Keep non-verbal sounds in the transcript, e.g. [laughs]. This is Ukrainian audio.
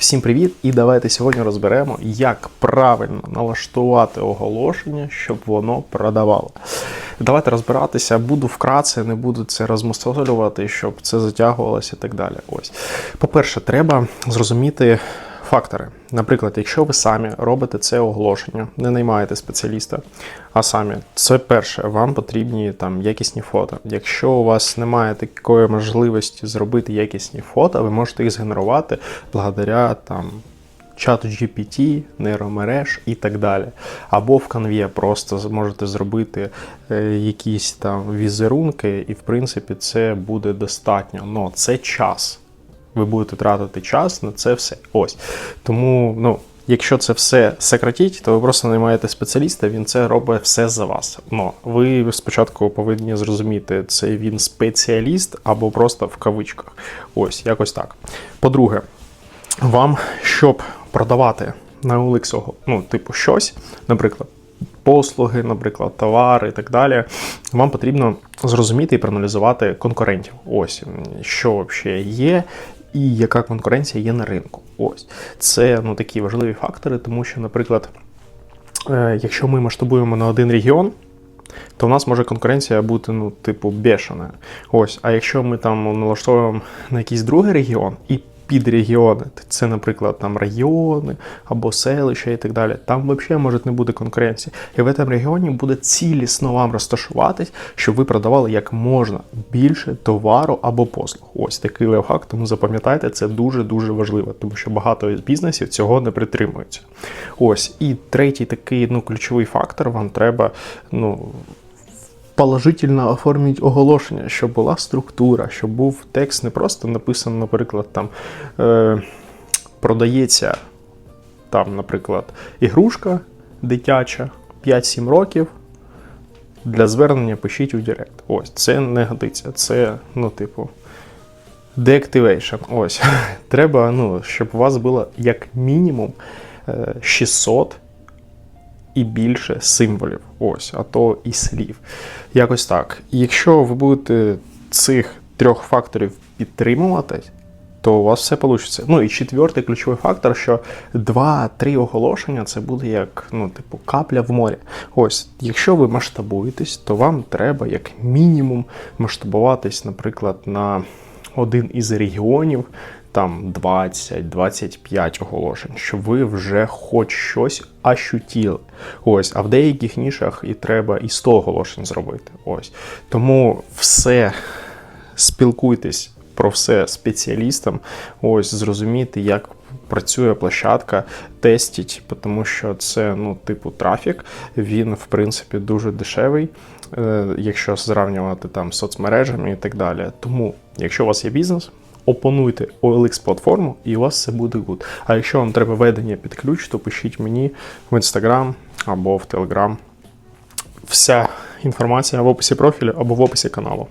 Всім привіт! І давайте сьогодні розберемо, як правильно налаштувати оголошення, щоб воно продавало. Давайте розбиратися, буду вкратце, не буду це розмусолювати, щоб це затягувалося і так далі. Ось. По-перше, треба зрозуміти фактори. Наприклад, якщо ви самі робите це оголошення, не наймаєте спеціаліста, а самі, це перше, вам потрібні там якісні фото. Якщо у вас немає такої можливості зробити якісні фото, ви можете їх згенерувати благодаря там. Чату GPT, нейромереж і так далі. Або в Canva просто можете зробити е, якісь там візерунки, і в принципі це буде достатньо. Но це час. Ви будете тратити час на це все. Ось. Тому, ну, якщо це все сократіть, то ви просто наймаєте спеціаліста, він це робить все за вас. Но ви спочатку повинні зрозуміти, це він спеціаліст або просто в кавичках. Ось, якось так. По-друге, вам, щоб продавати на OLX, ну, типу, щось, наприклад, послуги, наприклад, товари і так далі, вам потрібно зрозуміти і проаналізувати конкурентів. Ось що взагалі є. І яка конкуренція є на ринку. Ось це ну такі важливі фактори, тому що, наприклад, е, якщо ми масштабуємо на один регіон, то в нас може конкуренція бути, ну, типу, бешена. Ось, а якщо ми там налаштовуємо на якийсь другий регіон і підрегіони, це, наприклад, там райони або селища і так далі, там взагалі може не бути конкуренції. І в цьому регіоні буде цілісно вам розташуватись, щоб ви продавали як можна більше товару або послуг. Ось такий лайфхак, тому запам'ятайте, це дуже-дуже важливо, тому що багато бізнесів цього не притримуються. Ось, і третій такий ну, ключовий фактор, вам треба, ну положительно оформити оголошення, щоб була структура, щоб був текст не просто написано, наприклад, там е, продається там, наприклад, ігрушка дитяча 5-7 років. Для звернення пишіть у Директ. Ось, це не годиться. Це, ну, типу, деактивейшн. Ось. [laughs] Треба, ну, щоб у вас було як мінімум е, 600 і більше символів. Ось, а то і слів. Якось так. Якщо ви будете цих трьох факторів підтримувати, то у вас все вийде. Ну і четвертий ключовий фактор, що 2-3 оголошення це буде як ну, типу, капля в морі. Ось, якщо ви масштабуєтесь, то вам треба як мінімум масштабуватись, наприклад, на один із регіонів, там 20-25 оголошень, щоб ви вже хоч щось ощутіли. Ось, а в деяких нішах і треба і 100 оголошень зробити. Ось. Тому все спілкуйтесь про все спеціалістам, ось зрозуміти, як працює площадка, тестіть, тому що це, ну, типу, трафік, він, в принципі, дуже дешевий, е, якщо зрівнювати там з соцмережами і так далі. Тому, якщо у вас є бізнес, опануйте OLX платформу і у вас все буде гуд. А якщо вам треба ведення під ключ, то пишіть мені в Instagram або в Telegram. Вся інформація в описі профілю або в описі каналу.